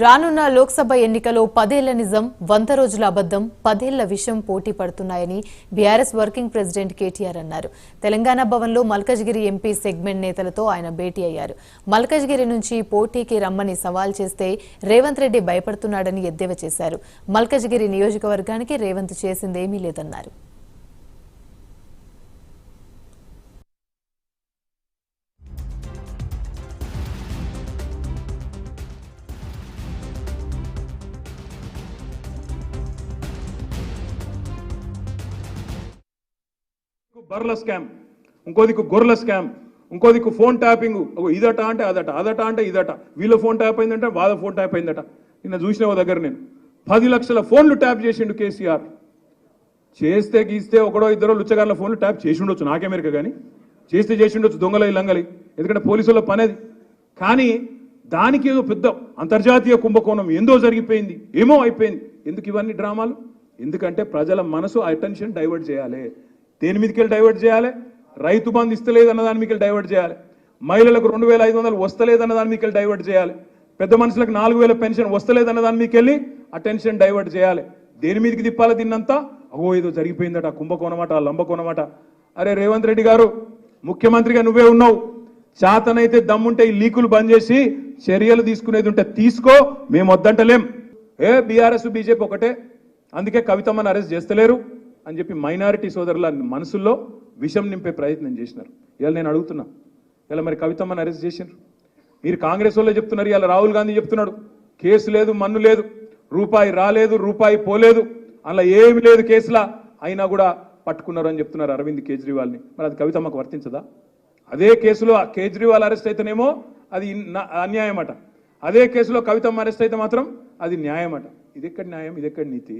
రానున్న లోక్సభ ఎన్నికలో పదేళ్ళ నిజం వంద రోజుల అబద్దం పదేళ్ళ విషయం పోటీ పడుతున్నాయని బీఆర్ఎస్ వర్కింగ్ ప్రెసిడెంట్ కేటీఆర్ అన్నారు. తెలంగాణ భవన్లో మల్కజ్గిరి ఎంపీ సెగ్మెంట్ నేతలతో ఆయన భేటీ అయ్యారు. మల్కజ్గిరి నుంచి పోటీకి రమ్మని సవాల్ చేస్తే రేవంత్ రెడ్డి భయపడుతున్నాడని ఎద్దేవా చేశారు. మల్కజ్గిరి నియోజకవర్గానికి రేవంత్ చేసిందేమీ లేదన్నారు. బర్ల స్కామ్ ఇంకో దిక్కు గొర్రెల స్కామ్ ఇంకో దిక్కు ఫోన్ ట్యాపింగ్ ఇదట అంటే అదట అదట అంటే ఇదట వీళ్ళ ఫోన్ ట్యాప్ అయిందంటే వాళ్ళ ఫోన్ ట్యాప్ అయిందట. నిన్న చూసిన దగ్గర నేను? పది లక్షల ఫోన్లు ట్యాప్ చేసిండు కేసీఆర్. చేస్తే గీస్తే ఒకడో ఇద్దరో లుచ్చగారుల ఫోన్లు ట్యాప్ చేసి ఉండొచ్చు నాకేమెరిక కానీ చేస్తే చేసి ఉండొచ్చు దొంగలై లంగలి ఎందుకంటే పోలీసుల పనేది. కానీ దానికి ఏదో పెద్ద అంతర్జాతీయ కుంభకోణం ఏందో జరిగిపోయింది ఏమో అయిపోయింది. ఎందుకు ఇవన్నీ డ్రామాలు? ఎందుకంటే ప్రజల మనసు అటెన్షన్ డైవర్ట్ చేయాలి. దేని మీదకి డైవర్ట్ చేయాలి? రైతు బంధు ఇస్తలేదన్న దాని మీకు డైవర్ట్ చేయాలి. మహిళలకు రెండు వేల ఐదు వందలు వస్తలేదన్న దాని మీకు డైవర్ట్ చేయాలి. పెద్ద మనుషులకు నాలుగు వేల పెన్షన్ వస్తలేదన్న దాని మీకు వెళ్ళి అటెన్షన్ డైవర్ట్ చేయాలి. దేని మీదకి తిప్పాలి దీన్నంతా? అగో ఏదో జరిగిపోయిందట కుంభకోణమాట లంబకోణమాట. అరే రేవంత్ రెడ్డి గారు ముఖ్యమంత్రిగా నువ్వే ఉన్నావు. చేతనైతే దమ్ముంటే ఈ లీకులు బంద్ చేసి చర్యలు తీసుకునేది ఉంటే తీసుకో మేము వద్దంటలేం ఏ బీఆర్ఎస్ బీజేపీ ఒకటే. అందుకే కవితమ్మని అరెస్ట్ చేస్తలేరు. అని చెప్పి మైనారిటీ సోదరుల మనసుల్లో విషం నింపే ప్రయత్నం చేసినారు. ఇలా నేను అడుగుతున్నా ఇలా మరి కవితమ్మని అరెస్ట్ చేసినారు. మీరు కాంగ్రెస్ వాళ్ళే చెప్తున్నారు ఇలా రాహుల్ గాంధీ చెప్తున్నాడు కేసు లేదు మన్ను లేదు రూపాయి రాలేదు రూపాయి పోలేదు అలా ఏమి లేదు కేసులా అయినా కూడా పట్టుకున్నారు అని చెప్తున్నారు అరవింద్ కేజ్రీవాల్ని. మరి అది కవితమ్మకు వర్తించదా? అదే కేసులో కేజ్రీవాల్ అరెస్ట్ అయితేనేమో అది న- అన్యాయం అట అదే కేసులో కవితమ్మ అరెస్ట్ అయితే మాత్రం అది న్యాయం అట ఇది ఎక్కడ న్యాయం? ఇది ఎక్కడ నీతి?